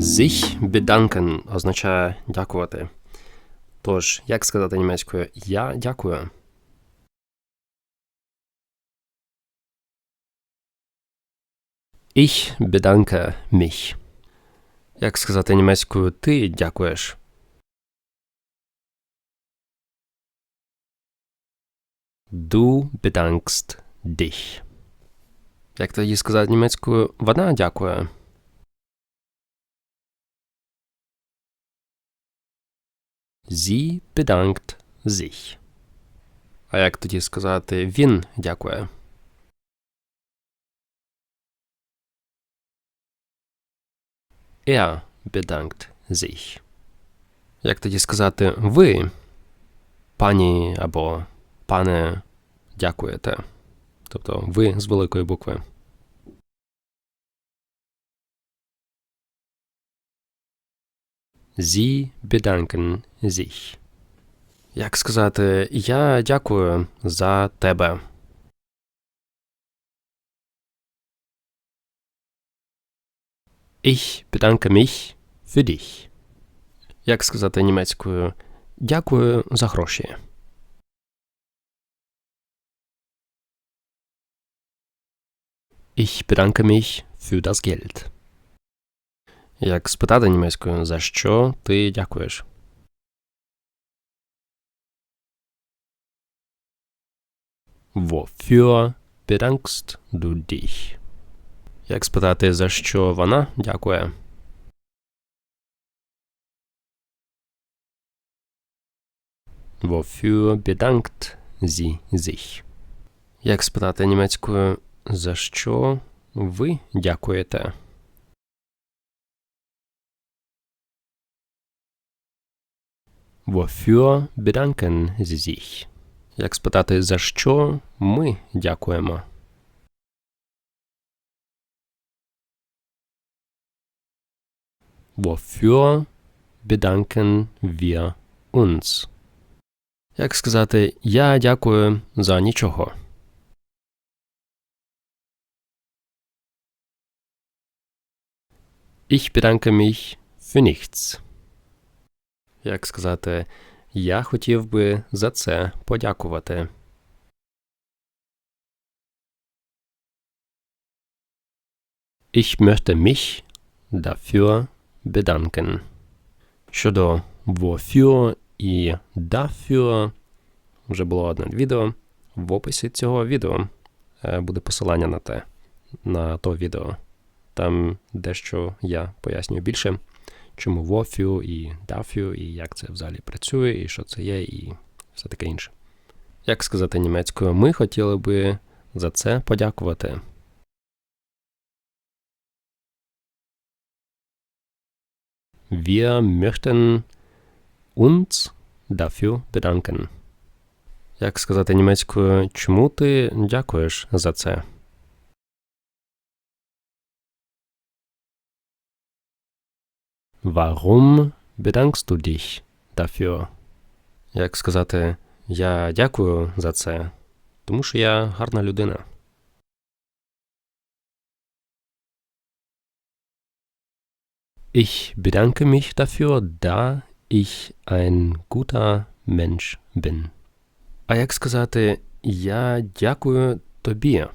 Sich bedanken означає дякувати. Тож, як сказати німецькою я дякую. Ich bedanke mich. Як сказати німецькою ти дякуєш. Du bedankst dich. Як тоді сказати німецькою вона дякує. Sie bedankt sich. А як тоді сказати він дякує? Er bedankt sich. Як тоді сказати ви, пані або пане, дякуєте. Тобто ви з великої букви. Sie bedanken sich. Як сказати я дякую за тебе. Ich bedanke mich für dich. Як сказати німецькою дякую за гроші. Ich bedanke mich für das Geld. Як спитати німецькою за що ти дякуєш? Wofür bedankst du dich? Як спитати, за що вона дякує? Wofür bedankt sie sich? Як спитати німецькою, за що ви дякуєте? Wofür bedanken Sie sich? Як спитати, за що ми дякуємо? Wofür bedanken wir uns? Як сказати, я дякую за нічого? Ich bedanke mich für nichts. Як сказати, я хотів би за це подякувати. Ich möchte mich dafür bedanken. Щодо wofür і dafür вже було одне відео. В описі цього відео е, буде посилання на те, на то відео. Там дещо я пояснюю більше, чому wofür і dafür, і як це взагалі працює, і що це є, і все таке інше. Як сказати німецькою, ми хотіли би за це подякувати. Wir möchten uns dafür bedanken. Як сказати німецькою, чому ти дякуєш за це? Warum bedankst du dich dafür? Як сказати, я дякую за це, тому що я гарна людина. Ich bedanke mich dafür, da ich ein guter Mensch bin. А як сказати, я дякую тобі?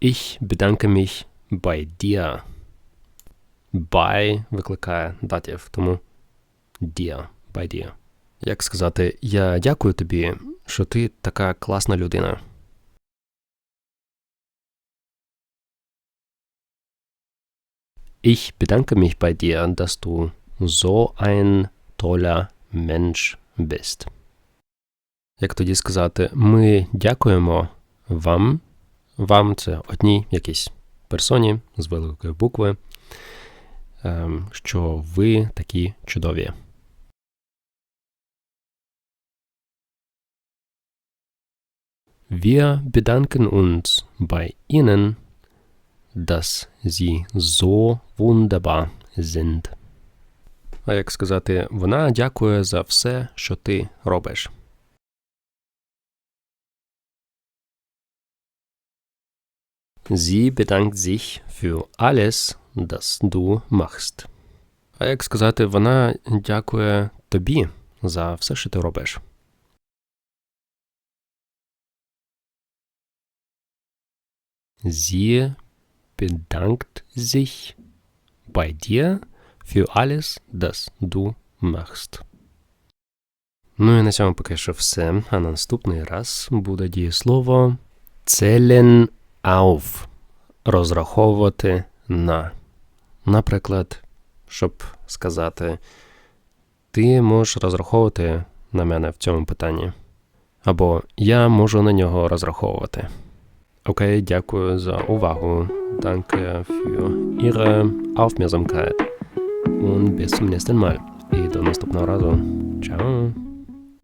Ich bedanke mich bei dir. By викликає датів, тому dir, by dir. Як сказати, я дякую тобі, що ти така класна людина. Ich bedanke mich bei dir, dass du so ein toller Mensch bist. Як тоді сказати, ми дякуємо вам. Вам це одній якійсь персоні з великої букви, ем, що ви такі чудові. Wir bedanken uns bei Ihnen, dass Sie so wunderbar sind. А як сказати, вона дякує за все, що ти робиш. Sie bedankt sich für alles, das du machst. А як сказати, вона дякує тобі за все, що ти робиш. Sie bedankt sich bei dir für alles, das du machst. Ну і на цьому поки що все. А на наступний раз буде дієслово zählen auf. Розраховувати на. Наприклад, щоб сказати, ти можеш розраховувати на мене в цьому питанні. Або я можу на нього розраховувати. Окей, дякую за увагу. Danke für Ihre Aufmerksamkeit. Und bis zum nächsten Mal. І до наступного разу. Ciao.